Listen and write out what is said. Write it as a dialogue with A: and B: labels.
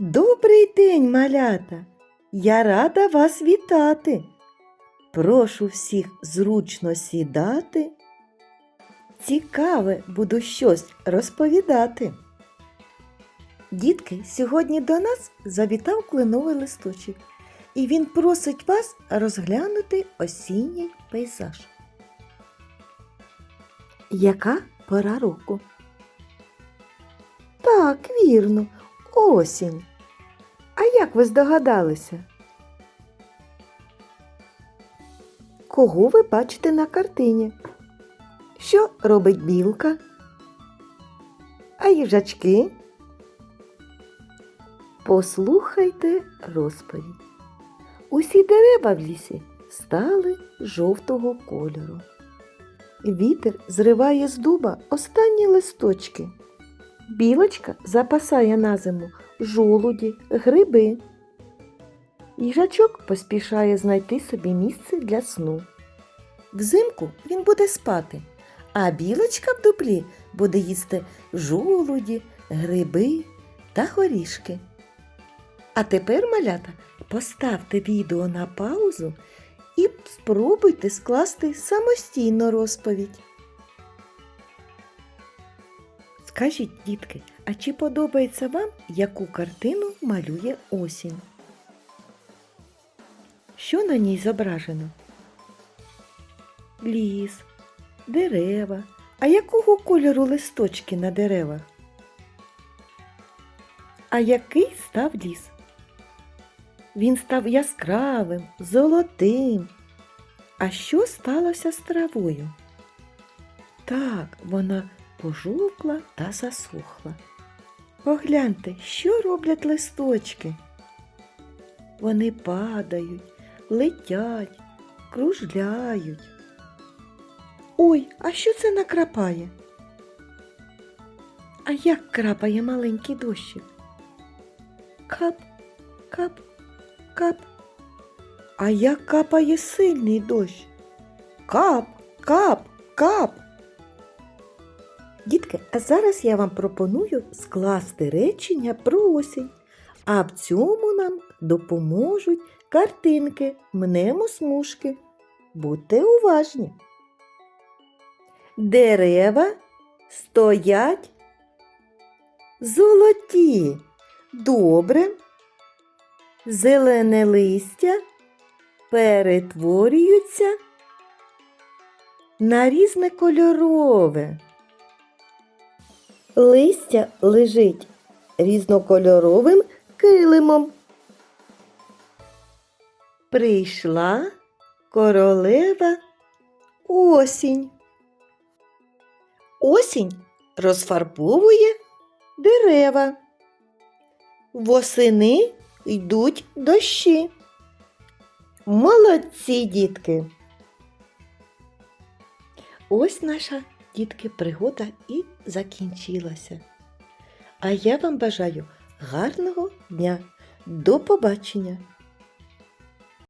A: Добрий день, малята! Я рада вас вітати. Прошу всіх зручно сідати. Цікаве буду щось розповідати. Дітки, сьогодні до нас завітав кленовий листочок, і він просить вас розглянути осінній пейзаж. Яка пора року? Так, вірно, осінь. Як ви здогадалися? Кого ви бачите на картині? Що робить білка? А їжачки? Послухайте розповідь. Усі дерева в лісі стали жовтого кольору. Вітер зриває з дуба останні листочки. Білочка запасає на зиму жолуді, гриби. Їжачок поспішає знайти собі місце для сну. Взимку він буде спати, а білочка в дуплі буде їсти жолуді, гриби та горішки. А тепер, малята, поставте відео на паузу і спробуйте скласти самостійно розповідь. Скажіть, дітки, а чи подобається вам, яку картину малює осінь? Що на ній зображено? Ліс, дерева. А якого кольору листочки на деревах? А який став ліс? Він став яскравим, золотим. А що сталося з травою? Так, вона пожовкла та засохла. Погляньте, що роблять листочки. Вони падають, летять, кружляють. Ой, а що це накрапає? А як крапає маленький дощик? Кап, кап, кап. А як капає сильний дощ? Кап, кап, кап. Дітки, а зараз я вам пропоную скласти речення про осінь. А в цьому нам допоможуть картинки мнемо-смужки. Будьте уважні. Дерева стоять золоті. Добре. Зелене листя перетворюються на різнокольорове. Листя лежить різнокольоровим килимом. Прийшла королева осінь. Осінь розфарбовує дерева. Восени йдуть дощі. Молодці, дітки! Ось наша дітки пригода і закінчилася. А я вам бажаю гарного дня. До побачення!